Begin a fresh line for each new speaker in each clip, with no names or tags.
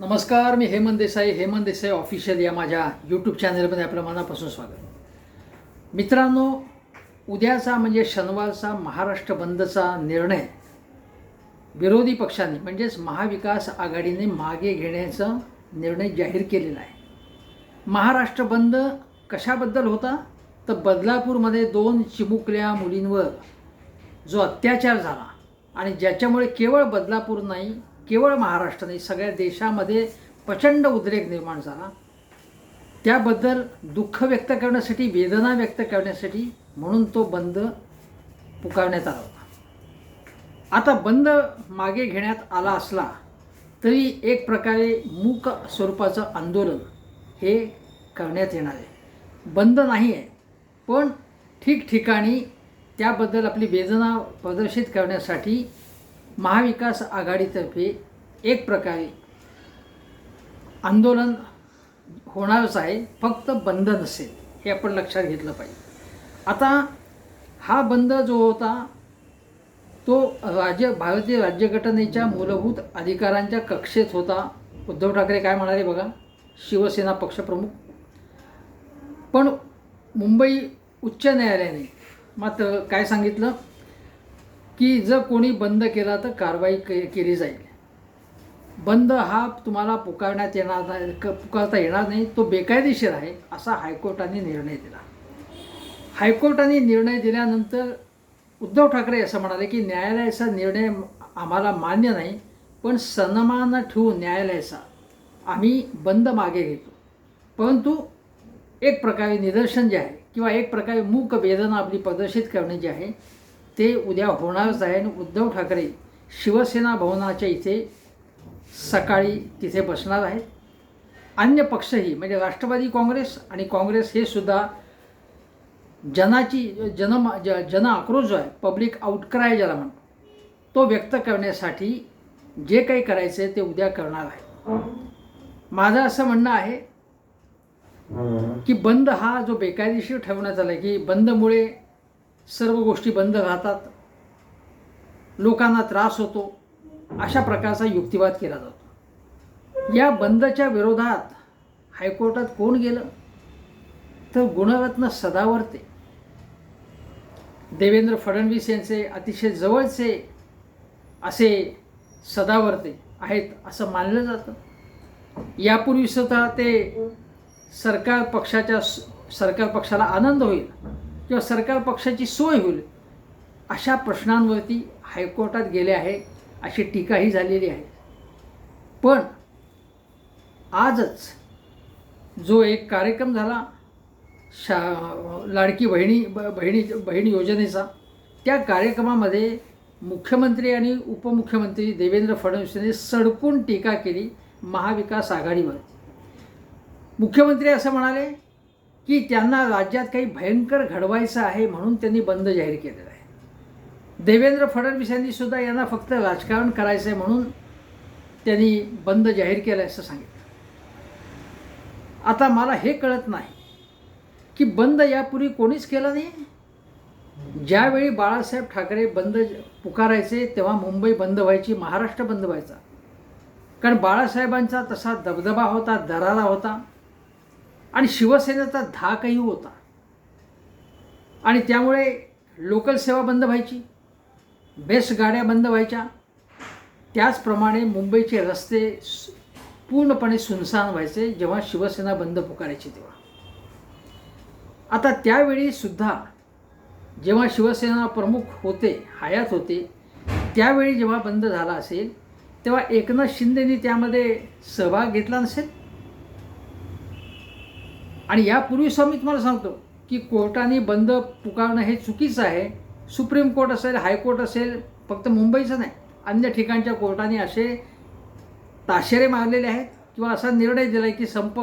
नमस्कार मी हेमंत देसाई. हेमंत देसाई ऑफिशियल या माझ्या यूट्यूब चॅनलमध्ये आपलं मनापासून स्वागत. मित्रांनो उद्याचा म्हणजे शनिवारचा महाराष्ट्र बंदचा निर्णय विरोधी पक्षाने म्हणजेच महाविकास आघाडीने मागे घेण्याचा निर्णय जाहीर केलेला आहे. महाराष्ट्र बंद कशाबद्दल होता? तर बदलापूरमध्ये दोन चिमुकल्या मुलींवर जो अत्याचार झाला आणि ज्याच्यामुळे केवळ बदलापूर नाही केवळ महाराष्ट्र नाही सगळ्या देशामध्ये प्रचंड उद्रेक निर्माण झाला. त्याबद्दल दुःख व्यक्त करण्यासाठी वेदना व्यक्त करण्यासाठी म्हणून तो बंद पुकारण्यात आला होता. आता बंद मागे घेण्यात आला असला तरी एक प्रकारे मूक स्वरूपाचं आंदोलन हे करण्यात येणार आहे. बंद नाही आहे पण ठिकठिकाणी त्याबद्दल आपली वेदना प्रदर्शित करण्यासाठी महाविकास आघाडीतर्फे एक प्रकारे आंदोलन होणारच आहे फक्त बंद नसेल हे आपण लक्षात घेतलं पाहिजे. आता हा बंद जो होता तो राज्य भारतीय राज्यघटनेच्या मूलभूत अधिकारांच्या कक्षेत होता. उद्धव ठाकरे काय म्हणाले बघा? शिवसेना पक्षप्रमुख. पण मुंबई उच्च न्यायालयाने मात्र काय सांगितलं? की जर कोणी बंद केला तर कारवाई के केली जाईल. बंद हा तुम्हाला पुकारण्यात येणार नाही क पुकारता येणार नाही तो बेकायदेशीर आहे असा हायकोर्टाने निर्णय दिला. हायकोर्टाने निर्णय दिल्यानंतर उद्धव ठाकरे असं म्हणाले की न्यायालयाचा निर्णय आम्हाला मान्य नाही पण सन्मान ठेवून न्यायालयाचा. आम्ही बंद मागे घेतो. परंतु एक प्रकारे निदर्शन जे आहे किंवा एक प्रकारे मूक वेदना आपली प्रदर्शित करणे जे आहे ते उद्या होणारच आहे आणि उद्धव ठाकरे शिवसेना भवनाच्या इथे सकाळी तिथे बसणार आहेत. अन्य पक्षही म्हणजे राष्ट्रवादी काँग्रेस आणि काँग्रेस हे सुद्धा जनाची जन ज जन आक्रोश जो आहे पब्लिक आउटक्राय ज्याला म्हणतो तो व्यक्त करण्यासाठी जे काही करायचं आहे ते उद्या करणार आहे. माझं असं म्हणणं आहे की बंद हा जो बेकायदेशीर ठेवण्यात आला की बंदमुळे सर्व गोष्टी बंद राहतात. लोकांना त्रास होतो. अशा प्रकारचा युक्तिवाद केला जातो. या बंदच्या विरोधात हायकोर्टात कोण गेलं? तर गुणरत्न सदावर्ते. देवेंद्र फडणवीस यांचे अतिशय जवळचे असे सदावर्ते आहेत असं मानलं जातं. यापूर्वी सुद्धा ते सरकार पक्षाच्या सरकार पक्षाला आनंद होईल. किंवा सरकार पक्षाची सोय होईल अशा प्रश्नांवरती हायकोर्टात गेले आहे अशी टीकाही झालेली आहे. पण आजच जो एक कार्यक्रम झाला शा लाडकी बहिणी ब बहिणी बहीण योजनेचा त्या कार्यक्रमामध्ये मुख्यमंत्री आणि उपमुख्यमंत्री देवेंद्र फडणवीस यांनी सडकून टीका केली महाविकास आघाडीवर मुख्यमंत्री असं म्हणाले की त्यांना राज्यात काही भयंकर घडवायचं आहे म्हणून त्यांनी बंद जाहीर केलेला आहे. देवेंद्र फडणवीस यांनी सुद्धा यांना फक्त राजकारण करायचं आहे म्हणून त्यांनी बंद जाहीर केलं असं सांगितलं. आता मला हे कळत नाही की बंद यापूर्वी कोणीच केलं नाही? ज्यावेळी बाळासाहेब ठाकरे बंद पुकारायचे तेव्हा मुंबई बंद व्हायची महाराष्ट्र बंद व्हायचा. कारण बाळासाहेबांचा तसा दबदबा होता दरारा होता. आणि शिवसेनेचा धाकही होता. आणि त्यामुळे लोकल सेवा बंद व्हायची बेस्ट गाड्या बंद व्हायच्या. त्याचप्रमाणे मुंबईचे रस्ते पूर्णपणे सुनसान व्हायचे जेव्हा शिवसेना बंद पुकारायची तेव्हा. आता त्यावेळी सुद्धा जेव्हा शिवसेना प्रमुख होते हयात होते त्यावेळी जेव्हा बंद झाला असेल तेव्हा एकनाथ शिंदेनी त्यामध्ये सहभाग घेतला नसेल? आणि यापूर्वी मी तुम्हाला सांगतो की कोर्टाने बंद पुकारणं हे चुकीचं आहे. सुप्रीम कोर्ट असेल हायकोर्ट असेल फक्त मुंबईचं नाही. अन्य ठिकाणच्या कोर्टाने असे ताशेरे मारलेले आहेत किंवा असा निर्णय दिला आहे की संप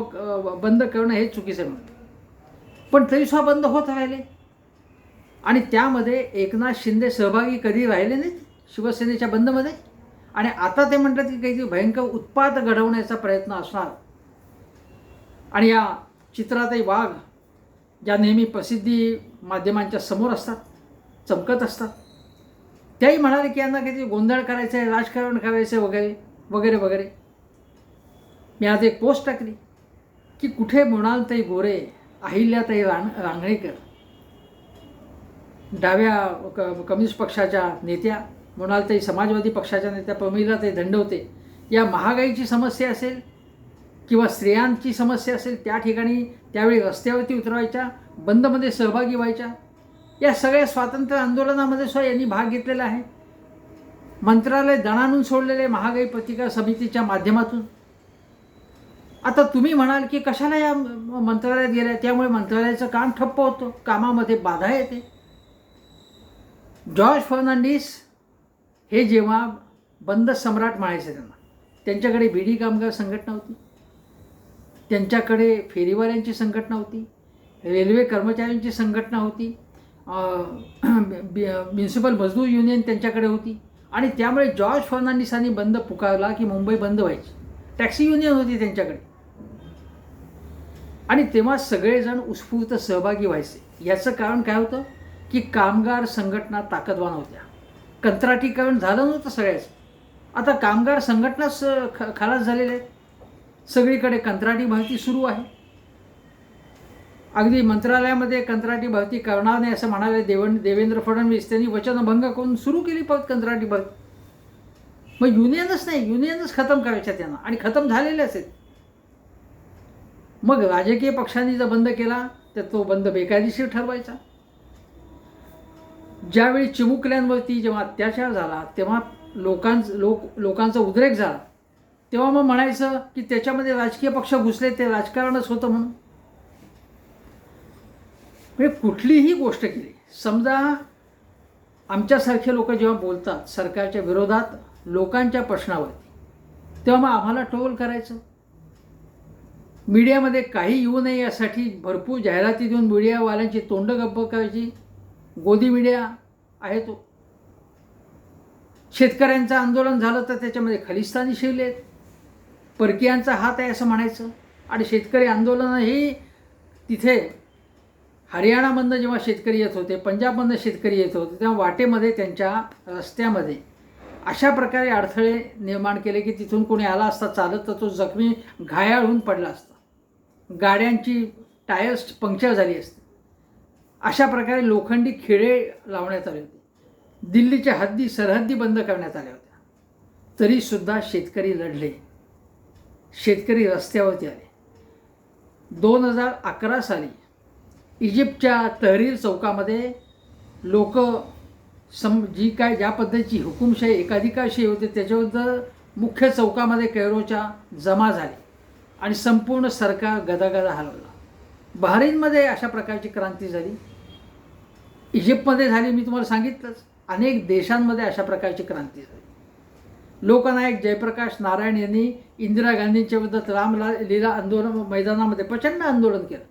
बंद करणं हे चुकीचं आहे म्हणून. पण तरीसुद्धा बंद होत राहिले. आणि त्यामध्ये एकनाथ शिंदे सहभागी कधी राहिले नाहीत? शिवसेनेच्या बंदमध्ये. आणि आता ते म्हणतात की काहीतरी भयंकर उत्पात घडवण्याचा प्रयत्न असणार. आणि या चित्रातही वाघ ज्या नेहमी प्रसिद्धी माध्यमांच्या समोर असतात चमकत असतात. त्याही म्हणाले की यांना काहीतरी गोंधळ करायचं आहे राजकारण करायचं आहे वगैरे वगैरे वगैरे. मी आज एक पोस्ट टाकली की कुठे मृणालताई गोरे अहिल्याताई रांग रांगणेकर. डाव्या क कम्युनिस्ट पक्षाच्या नेत्या मृणालताई समाजवादी पक्षाच्या नेत्या प्रमिलाताई दंडवते. या महागाईची समस्या असेल किंवा स्त्रियांची समस्या असेल त्या ठिकाणी त्यावेळी रस्त्यावरती उतरवायच्या बंदमध्ये सहभागी व्हायच्या. या सगळ्या स्वातंत्र्य आंदोलनामध्ये सुद्धा यांनी भाग घेतलेला आहे. मंत्रालय दणानून सोडलेले महागाई प्रतिकार समितीच्या माध्यमातून. आता तुम्ही म्हणाल की कशाला या मंत्रालयात गेल्या? त्यामुळे मंत्रालयाचं काम ठप्प होतं. कामामध्ये बाधा येते. जॉर्ज फर्नांडिस हे जेव्हा बंद सम्राट म्हणायचे त्यांना. त्यांच्याकडे बीडी कामगार संघटना होती. त्यांच्याकडे फेरीवाल्यांची संघटना होती रेल्वे कर्मचाऱ्यांची संघटना होती म्युन्सिपल मजदूर युनियन त्यांच्याकडे होती आणि त्यामुळे जॉर्ज फर्नांडिसांनी बंद पुकारला की मुंबई बंद व्हायची. टॅक्सी युनियन होती त्यांच्याकडे. आणि तेव्हा सगळेजण उत्स्फूर्त सहभागी व्हायचे. याचं कारण काय होतं? की कामगार संघटना ताकदवान होत्या. कंत्राटीकरण झालं नव्हतं सगळ्याच. आता कामगार संघटनाच ख खालास झालेल्या आहेत. सगळीकडे कंत्राटी भरती सुरू आहे. अगदी मंत्रालयामध्ये कंत्राटी भरती करणार नाही असं म्हणाले देवन देवेंद्र फडणवीस. त्यांनी वचनभंग करून सुरू केली परत कंत्राटी भरती. मग युनियनच नाही युनियनच खतम करायच्या त्यांना. आणि खतम झालेले आहेत मग राजकीय पक्षांनी जर बंद केला तर तो बंद बेकायदेशीर ठरवायचा. ज्यावेळी चिमुकल्यांवरती जेव्हा अत्याचार झाला तेव्हा लोकांच लोक लोकांचा उद्रेक झाला तेव्हा मग म्हणायचं की त्याच्यामध्ये राजकीय पक्ष घुसले ते राजकारणच होतं म्हणून. म्हणजे कुठलीही गोष्ट केली. समजा आमच्यासारखे लोक जेव्हा बोलतात सरकारच्या विरोधात लोकांच्या प्रश्नावरती तेव्हा मग आम्हाला ट्रोल करायचं. मीडियामध्ये काही येऊ नये यासाठी भरपूर जाहिराती देऊन मीडियावाल्यांची तोंड गप्प करायची. गोदी मीडिया आहे तो. शेतकऱ्यांचं आंदोलन झालं तर त्याच्यामध्ये खलिस्तानी शिवलेत परकीयांचा हात आहे असं म्हणायचं. आणि शेतकरी आंदोलनही तिथे हरियाणामधनं जेव्हा शेतकरी येत होते पंजाबमधनं शेतकरी येत होते तेव्हा वाटेमध्ये त्यांच्या रस्त्यामध्ये अशा प्रकारे अडथळे निर्माण केले की तिथून कोणी आला असता चालत तर तो जखमी घायाळ होऊन पडला असता. गाड्यांची टायर्स पंक्चर झाली असते. अशा प्रकारे लोखंडी खिळे लावण्यात आले होते. दिल्लीच्या हद्दी सरहद्दी बंद करण्यात आल्या होत्या. तरीसुद्धा शेतकरी लढले. शेतकरी रस्त्यावरती आले. दोन हजार अकरा साली इजिप्तच्या तहरीर चौकामध्ये लोक सम जी काय ज्या पद्धतीची हुकुमशाही एकाधिकारशाही होते त्याच्याबद्दल मुख्य चौकामध्ये कैरोच्या जमा झाले आणि संपूर्ण सरकार गदागदा हलवला. बहरीनमध्ये अशा प्रकारची क्रांती झाली. इजिप्तमध्ये झाली मी तुम्हाला सांगितलंच. अनेक देशांमध्ये अशा प्रकारची क्रांती झाली. लोकनायक जयप्रकाश नारायण यांनी इंदिरा गांधींच्या विरोधात रामला लीला आंदोलन मैदानामध्ये प्रचंड आंदोलन केलं.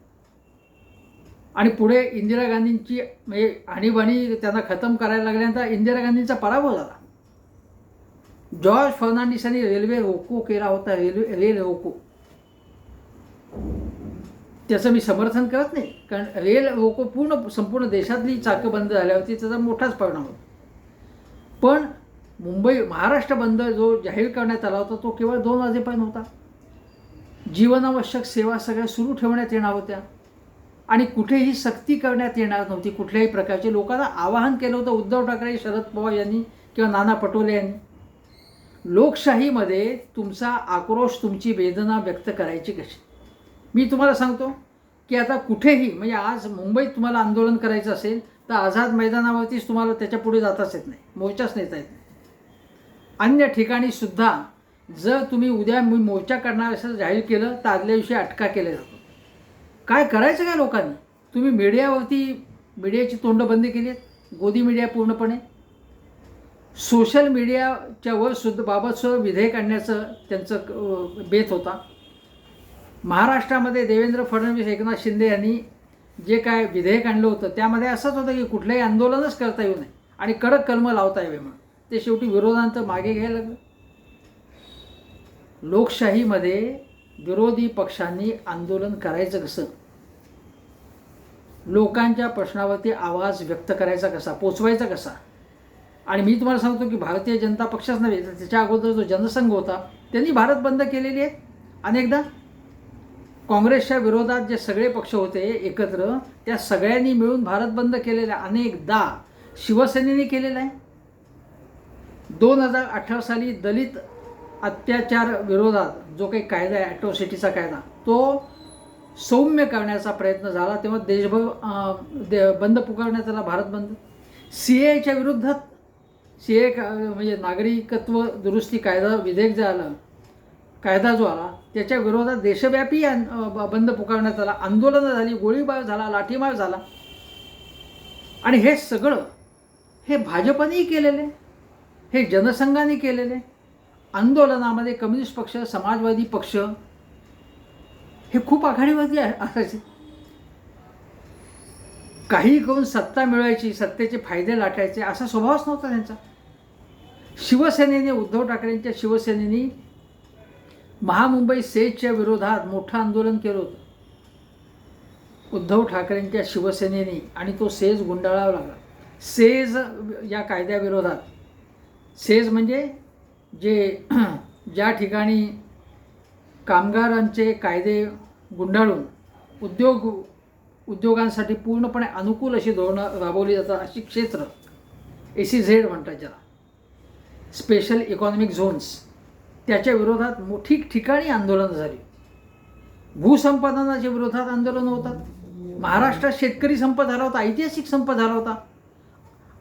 आणि पुढे इंदिरा गांधींची म्हणजे आणीबाणी त्यांना खतम करायला लागल्यानंतर इंदिरा गांधींचा पराभव झाला. जॉर्ज फर्नांडिस यांनी रेल्वे रोको केला होता रेल्वे रेल रोको. त्याचं मी समर्थन करत नाही कारण रेल रोको पूर्ण संपूर्ण देशातली चाकं बंद झाल्यावरती त्याचा मोठाच परिणाम होता. पण मुंबई महाराष्ट्र बंद जो जाहीर करण्यात आला होता तो केवळ दोन वाजेपर्यंत होता. जीवनावश्यक सेवा सगळ्या सुरू ठेवण्यात येणार होत्या. आणि कुठेही सक्ती करण्यात येणार नव्हती. कुठल्याही प्रकारचे लोकांना आवाहन केलं होतं उद्धव ठाकरे शरद पवार यांनी किंवा नाना पटोले यांनी. लोकशाहीमध्ये तुमचा आक्रोश तुमची वेदना व्यक्त करायची कशी? मी तुम्हाला सांगतो की आता कुठेही म्हणजे आज मुंबईत तुम्हाला आंदोलन करायचं असेल तर आझाद मैदानावरतीच तुम्हाला त्याच्या पुढे जाताच येत नाही. मोर्चाच नेता येत नाही. अन्य ठिकाणी सुद्धा जर तुम्ही उद्या मी मोर्चा करणार असं जाहीर केलं तर आदल्या दिवशी अटका केल्या जातो काय करायचं काय लोकांनी? तुम्ही मीडियावरती मीडियाची तोंड बंद केली आहेत? गोदी मीडिया पूर्णपणे? सोशल मीडियाच्या वर सुद्धा बाबत सुद्धा विधेयक आणण्याचं त्यांचं बेत होता. महाराष्ट्रामध्ये देवेंद्र फडणवीस एकनाथ शिंदे यांनी जे काय विधेयक आणलं होतं त्यामध्ये असंच होतं की कुठलंही आंदोलनच करता येऊ नये आणि कडक कलमं लावता यावे म्हणून. ते शेवटी विरोधांत मागे घ्यायला लागलं. लोकशाहीमध्ये विरोधी पक्षांनी आंदोलन करायचं कसं? लोकांच्या प्रश्नावरती आवाज व्यक्त करायचा कसा? पोचवायचा कसा? आणि मी तुम्हाला सांगतो की भारतीय जनता पक्षच नव्हे तर त्याच्या अगोदर जो जनसंघ होता त्यांनी भारत बंद केलेली आहे अनेकदा. काँग्रेसच्या विरोधात जे सगळे पक्ष होते एकत्र त्या सगळ्यांनी मिळून भारत बंद केलेला आहे. अनेकदा शिवसेनेने केलेला आहे. दोन हजार अठरा साली दलित अत्याचार विरोधात जो काही कायदा आहे ॲट्रॉसिटीचा कायदा तो सौम्य करण्याचा प्रयत्न झाला. तेव्हा देशभर दे बंद पुकारण्यात आला भारत बंद. सी एच्या विरुद्धात सी ए म्हणजे नागरिकत्व दुरुस्ती कायदा विधेयक जे आलं कायदा जो आला त्याच्या विरोधात देशव्यापी बंद पुकारण्यात आला. आंदोलनं झाली गोळीबार झाला लाठीमार झाला. आणि हे सगळं हे भाजपनेही केलेलं आहे. हे जनसंघाने केलेले आंदोलनामध्ये कम्युनिस्ट पक्ष समाजवादी पक्ष हे खूप आघाडीवरती आहे- असायचे. काही करून सत्ता मिळवायची सत्तेचे फायदे लाटायचे असा स्वभावच नव्हता त्यांचा. शिवसेनेने उद्धव ठाकरेंच्या शिवसेनेने महामुंबई सेजच्या विरोधात मोठं आंदोलन केलं होतं. उद्धव ठाकरेंच्या शिवसेनेने आणि तो सेज गुंडाळावा लागला. सेज या कायद्याविरोधात सेज म्हणजे जे ज्या ठिकाणी कामगारांचे कायदे गुंडाळून उद्योग उद्योगांसाठी पूर्णपणे अनुकूल अशी धोरणं राबवली जातात अशी क्षेत्र ए सी झेड म्हणतात ज्याला. स्पेशल इकॉनॉमिक झोन्स त्याच्या विरोधात मोठी ठिकाणी आंदोलनं झाली. भूसंपादनाच्या विरोधात आंदोलनं होतात. महाराष्ट्रात शेतकरी संप झाला होता ऐतिहासिक संप झाला होता.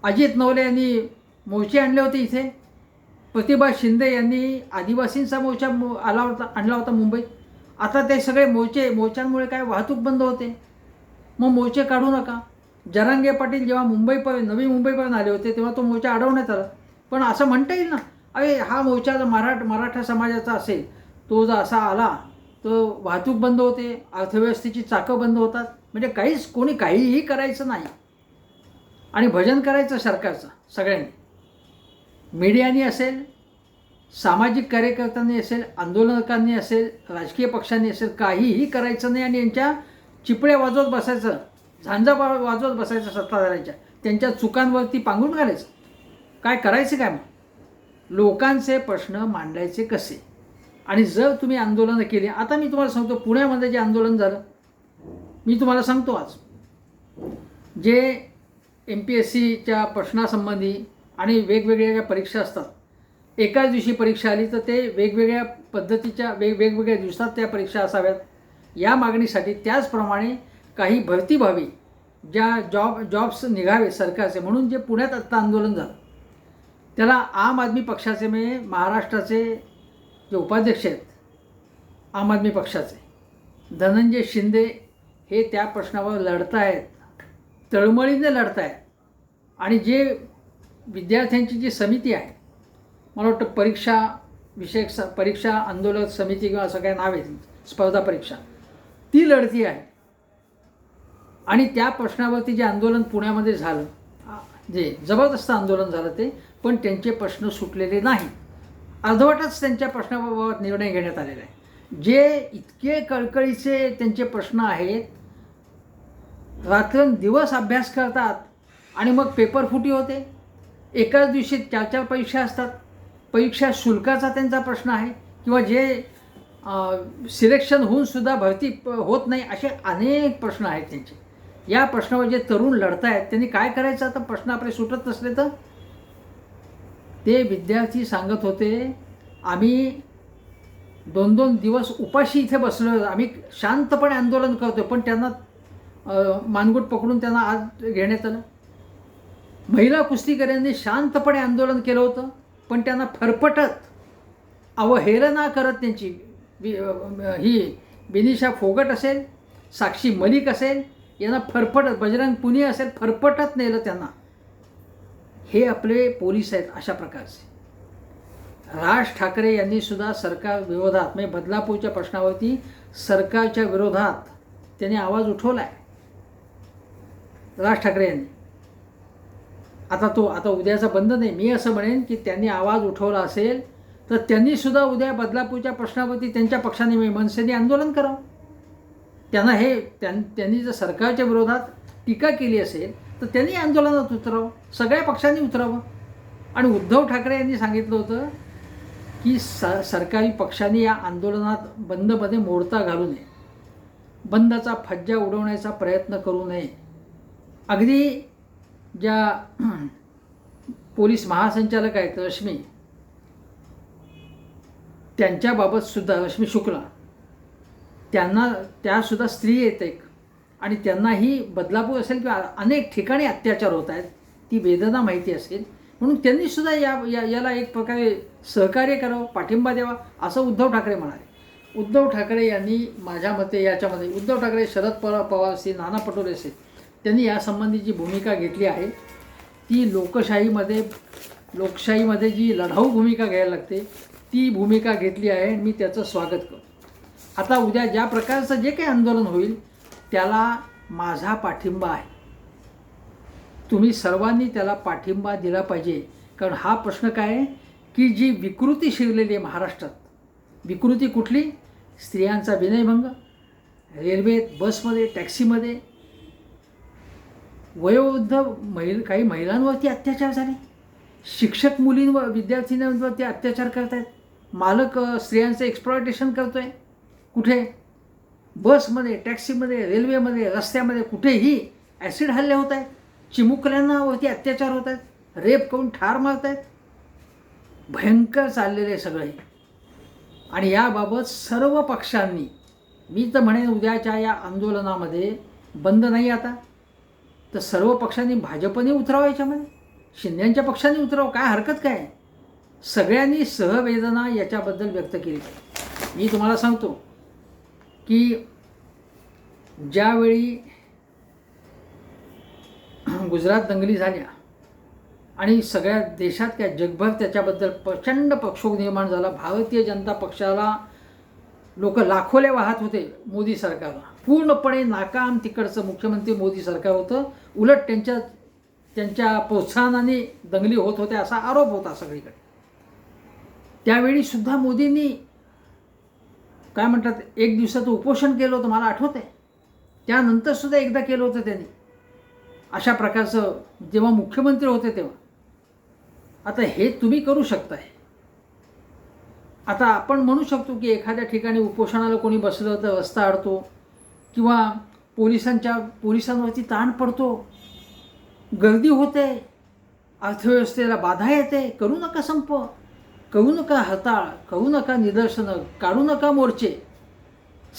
अजित नवले यांनी मोर्चे आणले होते इथे. प्रतिभा शिंदे यांनी आदिवासींचा मोर्चा मो- आला होता आणला होता मुंबईत आता ते सगळे मोर्चे मोर्चांमुळे काय वाहतूक बंद होते. मग मोर्चे काढू नका. जरांगे पाटील जेव्हा मुंबईपर्यंत नवी मुंबईपर्यंत आले होते तेव्हा तो मोर्चा अडवण्यात आला. पण असं म्हणता येईल ना? अरे हा मोर्चा जर मराठ मराठा समाजाचा असेल तो जर असा आला तर वाहतूक बंद होते अर्थव्यवस्थेची चाकं बंद होतात. म्हणजे काहीच कोणी काहीही करायचं नाही. आणि भजन करायचं सरकारचं सगळ्यांनी. मीडियानी असेल सामाजिक कार्यकर्त्यांनी असेल आंदोलकांनी असेल राजकीय पक्षांनी असेल काहीही करायचं नाही आणि यांच्या चिपळ्या वाजवत बसायचं झांजा वा- वाजवत बसायचं सत्ताधाऱ्यांच्या त्यांच्या चुकांवरती पांघरून घालायचं. काय करायचं काय मग? लोकांचे प्रश्न मांडायचे कसे? आणि जर तुम्ही आंदोलनं केली आता मी तुम्हाला सांगतो पुण्यामध्ये जे आंदोलन झालं मी तुम्हाला सांगतो आज. जे एम पी एस सीच्या प्रश्नासंबंधी आणि वेगवेगळ्या ज्या परीक्षा असतात एकाच दिवशी परीक्षा आली तर ते वेगवेगळ्या पद्धतीच्या वेग वेगवेगळ्या दिवसात त्या परीक्षा असाव्यात. या मागणीसाठी त्याचप्रमाणे काही भरती व्हावी ज्या जॉब जॉब्स निघावे सरकारचे म्हणून जे पुण्यात आत्ता आंदोलन झालं त्याला आम आदमी पक्षाचे म्हणजे महाराष्ट्राचे जे उपाध्यक्ष आहेत आम आदमी पक्षाचे धनंजय शिंदे हे त्या प्रश्नावर लढतायत तळमळीने लढतायत. आणि जे विद्यार्थ्यांची जी समिती आहे मला वाटतं परीक्षा विषयक स परीक्षा आंदोलन समिती किंवा असं काय नाव आहे स्पर्धा परीक्षा ती लढती आहे. आणि त्या प्रश्नावरती जे आंदोलन पुण्यामध्ये झालं जे जबरदस्त आंदोलन झालं ते पण त्यांचे प्रश्न सुटलेले नाही. अर्धवटच त्यांच्या प्रश्नाबाबत निर्णय घेण्यात आलेला आहे. जे इतके कळकळीचे त्यांचे प्रश्न आहेत रात्रंदिवस अभ्यास करतात आणि मग पेपर फुटी होते. एकाच दिवशी चार चार परीक्षा असतात. परीक्षा शुल्काचा त्यांचा प्रश्न आहे किंवा जे सिलेक्शन होऊन सुद्धा भरती प- होत नाही असे अनेक प्रश्न आहेत त्यांचे. या प्रश्नावर जे तरुण लढतायत त्यांनी काय करायचं? आता प्रश्न आपले सुटत नसले तर? ते विद्यार्थी सांगत होते आम्ही दोन दोन दिवस उपाशी इथे बसलो. आम्ही शांतपणे आंदोलन करतो पण त्यांना मानगुट पकडून त्यांना आज घेण्यात आलं. महिला कुस्तीकऱ्यांनी शांतपणे आंदोलन केलं होतं पण त्यांना फरफटत अवहेलना करत त्यांची ही बिनिशा फोगट असेल साक्षी मलिक असेल यांना फरफटत बजरंग पुनी असेल फरफटत नेलं त्यांना. हे आपले पोलीस आहेत अशा प्रकारचे. राज ठाकरे यांनी सुद्धा सरकार विरोधात म्हणजे बदलापूरच्या प्रश्नावरती सरकारच्या विरोधात त्यांनी आवाज उठवला आहे राज ठाकरे यांनी. आता तो आता उद्याचा बंद नाही. मी असं म्हणेन की त्यांनी आवाज उठवला असेल तर त्यांनीसुद्धा उद्या बदलापूरच्या प्रश्नावरती त्यांच्या पक्षाने म्हणजे मनसेने आंदोलन करावं. त्यांना हे त्यां त्यांनी जर सरकारच्या विरोधात टीका केली असेल तर त्यांनी आंदोलनात उतरावं. सगळ्या पक्षांनी उतरावं. आणि उद्धव ठाकरे यांनी सांगितलं होतं की स सरकारी पक्षाने या आंदोलनात बंदमध्ये मोडता घालू नये. बंदचा फज्जा उडवण्याचा प्रयत्न करू नये. अगदी ज्या पोलीस महासंचालक आहेत रश्मी त्यांच्याबाबत सुद्धा रश्मी शुक्ला त्यांना त्यासुद्धा स्त्री आहेत एक. आणि त्यांनाही बदलापूर असेल किंवा अनेक ठिकाणी अत्याचार होत आहेत ती वेदना माहिती असेल. म्हणून त्यांनीसुद्धा या या याला एक प्रकारे सहकार्य करावं पाठिंबा द्यावा असं उद्धव ठाकरे म्हणाले. उद्धव ठाकरे यांनी माझ्या मते याच्यामध्ये उद्धव ठाकरे शरद पवार पवार असतील नाना पटोले असतील त्यांनी यासंबंधी जी भूमिका घेतली आहे. ती लोकशाहीमध्ये लोकशाहीमध्ये जी लढाऊ भूमिका घ्यायला लागते ती भूमिका घेतली आहे आणि मी त्याचं स्वागत करतो. आता उद्या ज्या प्रकारचं जे काही आंदोलन होईल त्याला माझा पाठिंबा आहे. तुम्ही सर्वांनी त्याला पाठिंबा दिला पाहिजे. कारण हा प्रश्न काय आहे? की जी विकृती शिरलेली आहे महाराष्ट्रात. विकृती कुठली? स्त्रियांचा विनयभंग. रेल्वेत बसमध्ये टॅक्सीमध्ये वयोवृद्ध महिल काही महिलांवरती अत्याचार झाले. शिक्षक मुलींवर विद्यार्थिनींवरती अत्याचार करत आहेत मालक स्त्रियांचं एक्सप्लॉयटेशन करतो आहे कुठे? बसमध्ये टॅक्सीमध्ये रेल्वेमध्ये रस्त्यामध्ये कुठेही ॲसिड हल्ले होत आहेत. चिमुकल्यांनावरती अत्याचार होत आहेत. रेप करून ठार मारत आहेत भयंकर चाललेले आहे सगळे आणि याबाबत सर्व पक्षांनी मी तर म्हणेन उद्याच्या या आंदोलनामध्ये बंद नाही आता. तर सर्व पक्षांनी भाजपने उतरावं याच्यामध्ये शिंद्यांच्या पक्षाने उतरावं काय हरकत काय? सगळ्यांनी सहवेदना याच्याबद्दल व्यक्त केली. पाहिजे मी तुम्हाला सांगतो की ज्यावेळी गुजरात दंगली झाल्या आणि सगळ्या देशात त्या जगभर त्याच्याबद्दल प्रचंड पक्षोग निर्माण झाला भारतीय जनता पक्षाला लोक लाखोले वाहत होते मोदी सरकारला. पूर्णपणे नाकाम तिकडचं मुख्यमंत्री मोदी सरकार होतं. उलट त्यांच्या त्यांच्या प्रोत्साहनाने दंगली होत होत्या असा आरोप होता सगळीकडे. त्यावेळी सुद्धा मोदींनी काय म्हणतात एक दिवसाचं उपोषण केलं होतं मला आठवत आहे त्यानंतर सुद्धा एकदा केलं होतं त्यांनी. अशा प्रकारचं जेव्हा मुख्यमंत्री होते तेव्हा. आता हे तुम्ही करू शकताय. आता आपण म्हणू शकतो की एखाद्या ठिकाणी उपोषणाला कोणी बसलं तर रस्ता अडतो. किंवा पोलिसांच्या पोलिसांवरती ताण पडतो. गर्दी होते अर्थव्यवस्थेला बाधा येते करू नका संप करू नका हताळ करू नका निदर्शनं काढू नका मोर्चे.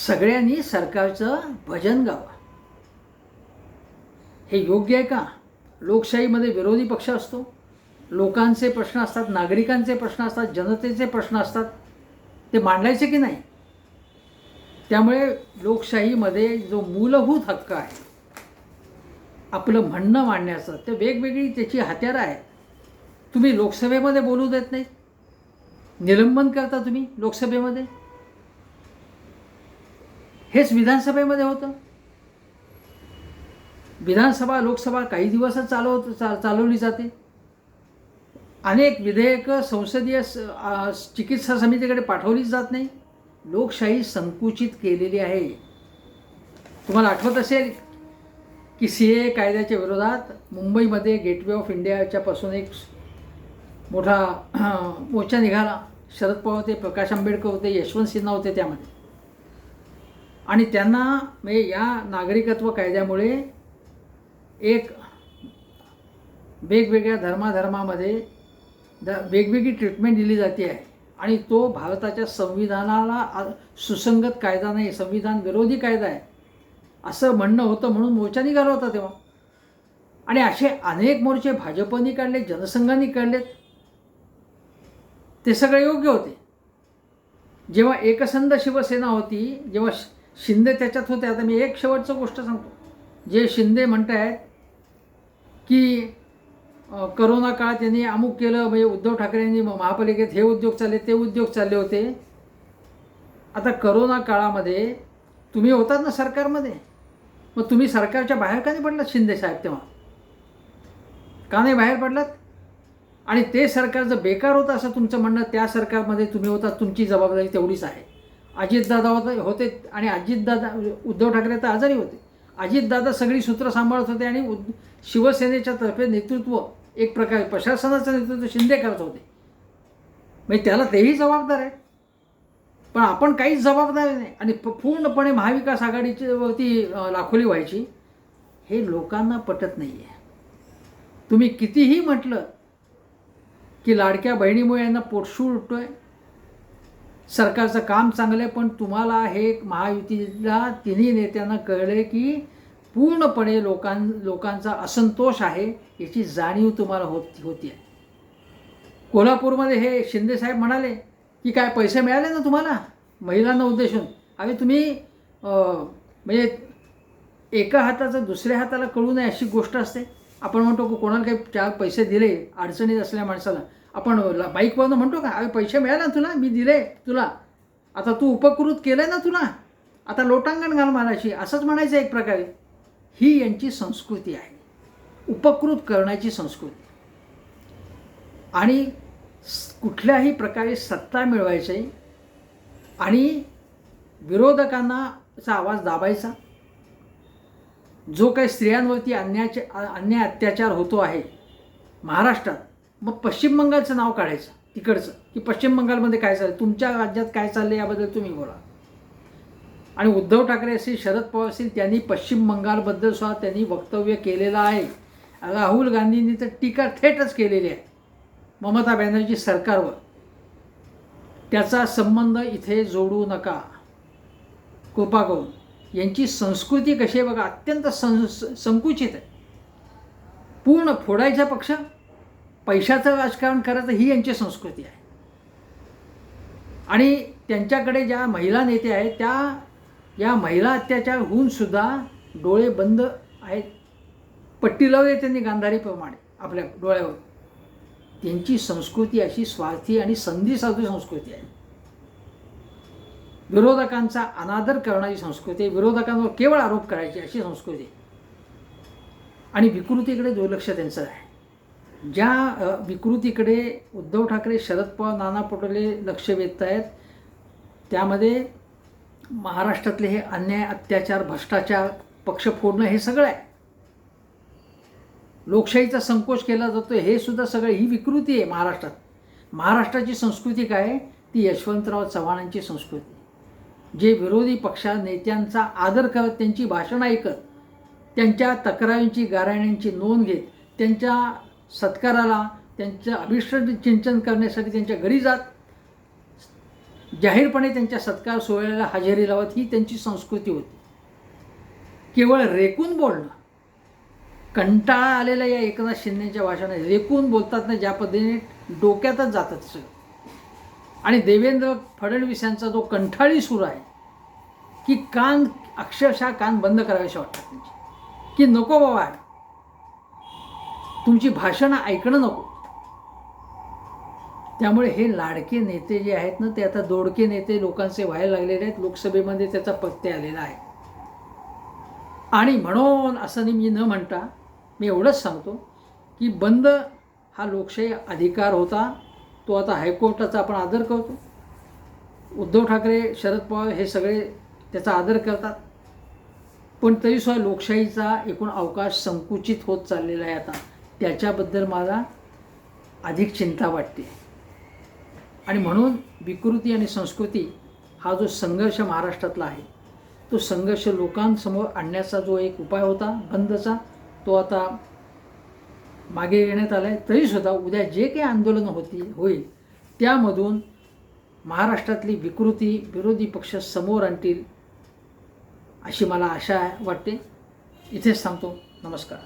सगळ्यांनी सरकारचं भजन गावं. हे योग्य आहे का? लोकशाहीमध्ये विरोधी पक्ष असतो. लोकांचे प्रश्न असतात नागरिकांचे प्रश्न असतात जनतेचे प्रश्न असतात. ते मांडायचे की नाही? त्यामुळे लोकशाहीमध्ये जो मूलभूत हक्क आहे आपलं म्हणणं मांडण्याचं ते वेगवेगळी त्याची हत्यारं आहेत. तुम्ही लोकसभेमध्ये बोलू देत नाही. निलंबन करता तुम्ही लोकसभेमध्ये. हेच विधानसभेमध्ये होतं. विधानसभा लोकसभा काही दिवसच चालव चा चालवली जाते. अनेक विधेयकं संसदीय स- चिकित्सा समितीकडे पाठवलीच जात नाही. लोकशाही संकुचित केलेली आहे. तुम्हाला आठवत असेल की सी ए कायद्याच्या विरोधात मुंबईमध्ये गेटवे ऑफ इंडियाच्यापासून एक मोठा मोर्चा निघाला. शरद पवार होते प्रकाश आंबेडकर होते यशवंत सिन्हा होते त्यामध्ये. आणि त्यांना म्हणजे या नागरिकत्व कायद्यामुळे एक वेगवेगळ्या धर्माधर्मामध्ये द वेगवेगळी ट्रीटमेंट दिली जाते आहे. आणि तो भारताच्या संविधानाला सुसंगत कायदा नाही संविधान विरोधी कायदा आहे. असं म्हणणं होतं म्हणून मोर्चा निघाला होता तेव्हा. आणि असे अनेक मोर्चे भाजपनी काढले जनसंघाने काढलेत ते सगळे योग्य होते. जेव्हा एकसंध शिवसेना होती जेव्हा शि- शिंदे त्याच्यात होते. आता मी एक शेवटचं गोष्ट सांगतो. जे शिंदे म्हणत आहेत की करोना काळात त्यांनी अमुक केलं म्हणजे उद्धव ठाकरेंनी म- महापालिकेत हे उद्योग चालले ते उद्योग चालले होते. आता करोना काळामध्ये तुम्ही होतात ना सरकारमध्ये. मग तुम्ही सरकारच्या बाहेर का नाही पडलात शिंदे साहेब तेव्हा? का नाही बाहेर पडलात? आणि ते सरकार जर बेकार होतं असं तुमचं म्हणणं त्या सरकारमध्ये तुम्ही होता तुमची जबाबदारी तेवढीच आहे. अजितदादा होते होते आणि अजितदादा उद्धव ठाकरे तर आजारी होते. अजितदादा सगळी सूत्र सांभाळत होते आणि उद शिवसेनेच्या तर्फे नेतृत्व एक प्रकारे प्रशासनाचं नेतृत्व शिंदे करत होते. म्हणजे त्याला तेही जबाबदार आहे. पण आपण काहीच जबाबदारी नाही. आणि पूर्णपणे महाविकास आघाडीची वरती लाखोली व्हायची हे लोकांना पटत नाही आहे तुम्ही कितीही म्हटलं की लाडक्या बहिणीमुळे यांना पोटशूळ उठतोय. सरकारचं काम चांगलं आहे पण तुम्हाला हे महायुतीला तिन्ही नेत्यांना कळलं की पूर्णपणे लोकां लोकांचा असंतोष आहे याची जाणीव तुम्हाला होत होती आहे कोल्हापूरमध्ये हे शिंदेसाहेब म्हणाले की काय पैसे मिळाले ना तुम्हाला? महिलांना उद्देशून. अरे तुम्ही म्हणजे एका हाताचं दुसऱ्या हाताला कळू नये अशी गोष्ट असते. आपण म्हणतो की कोणाला काही चार पैसे दिले अडचणीत असल्या माणसाला. आपण बाईकवरनं म्हणतो का अरे पैसे मिळाले ना तुला मी दिले तुला. आता तू उपकृत केलं ना तुला. आता लोटांगण घाल मारायची असंच म्हणायचं एक प्रकारे. ही यांची संस्कृती आहे. उपकृत करण्याची संस्कृती. आणि कुठल्याही प्रकारे सत्ता मिळवायची आणि विरोधकांनाचा आवाज दाबायचा. जो काही स्त्रियांवरती अन्याचे अन्याय अत्याचार होतो आहे महाराष्ट्रात मग पश्चिम बंगालचं नाव काढायचं तिकडचं. की पश्चिम बंगालमध्ये काय चाललं तुमच्या राज्यात काय चाललं याबद्दल तुम्ही बोला. आणि उद्धव ठाकरे असतील शरद पवार असतील त्यांनी पश्चिम बंगालबद्दल सुद्धा त्यांनी वक्तव्य केलेलं आहे. राहुल गांधींनी तर टीका थेटच केलेली आहे ममता बॅनर्जी सरकारवर. त्याचा संबंध इथे जोडू नका. कृपा करून. यांची संस्कृती कशी आहे बघा अत्यंत सं संकुचित आहे. पूर्ण फोडायचा पक्ष पैशाचं राजकारण करायचं ही यांची संस्कृती आहे. आणि त्यांच्याकडे ज्या महिला नेते आहेत त्या या महिला अत्याचार होऊन सुद्धा डोळे बंद आहेत. पट्टी लावले त्यांनी गांधारीप्रमाणे आपल्या डोळ्यावर. त्यांची संस्कृती अशी स्वार्थी आणि संधी साधू संस्कृती आहे. विरोधकांचा अनादर करणारी संस्कृती विरोधकांवर केवळ आरोप करायची अशी संस्कृती आणि विकृतीकडे दुर्लक्ष त्यांचं आहे. ज्या विकृतीकडे उद्धव ठाकरे शरद पवार नाना पटोले लक्ष वेधत आहेत त्यामध्ये महाराष्ट्रातले हे अन्याय अत्याचार भ्रष्टाचार पक्ष फोडणं हे सगळं आहे. लोकशाहीचा संकोच केला जातो हे सुद्धा सगळं ही विकृती आहे महाराष्ट्रात. महाराष्ट्राची संस्कृती काय? आहे ती यशवंतराव चव्हाणांची संस्कृती. जे विरोधी पक्षा नेत्यांचा आदर करत त्यांची भाषणं ऐकत त्यांच्या तक्रारींची गाराण्यांची नोंद घेत त्यांच्या सत्काराला त्यांचं अभिष्ट चिंतन करण्यासाठी त्यांच्या घरी जात जाहीरपणे त्यांच्या सत्कार सोहळ्याला हजेरी लावत ही त्यांची संस्कृती होती. केवळ रेकून बोलणं कंटाळा आलेला या एकनाथ शिंदेच्या भाषणात रेकून बोलतात ना ज्या पद्धतीने डोक्यातच जातात सगळं. आणि देवेंद्र फडणवीस यांचा जो कंठाळी सूर आहे की कान अक्षरशः कान बंद करावेसे वाटतात त्यांची की नको बाबा तुमची भाषणं ऐकणं नको. त्यामुळे हे लाडके नेते जे आहेत ना ते आता दोडके नेते लोकांचे व्हायला लागलेले आहेत. लोकसभेमध्ये त्याचा पत्ते आलेला आहे. आणि म्हणून असं मी न म्हणता मी एवढंच सांगतो की बंद हा लोकशाही अधिकार होता. तो आता हायकोर्टाचा आपण आदर करतो. उद्धव ठाकरे शरद पवार हे सगळे त्याचा आदर करतात. पण तरीसुद्धा लोकशाहीचा एकूण अवकाश संकुचित होत चाललेला आहे आता. त्याच्याबद्दल मला अधिक चिंता वाटते. आणि म्हणून विकृती आणि संस्कृती हा जो संघर्ष महाराष्ट्रातला आहे तो संघर्ष लोकांसमोर आणण्याचा जो एक उपाय होता बंदचा तो आता मागे येण्यात आला आहे तरीसुद्धा उद्या जे काही आंदोलनं होती होईल त्यामधून महाराष्ट्रातली विकृती विरोधी पक्ष समोर आणतील अशी मला आशा वाटते. इथेच थांबतो. नमस्कार.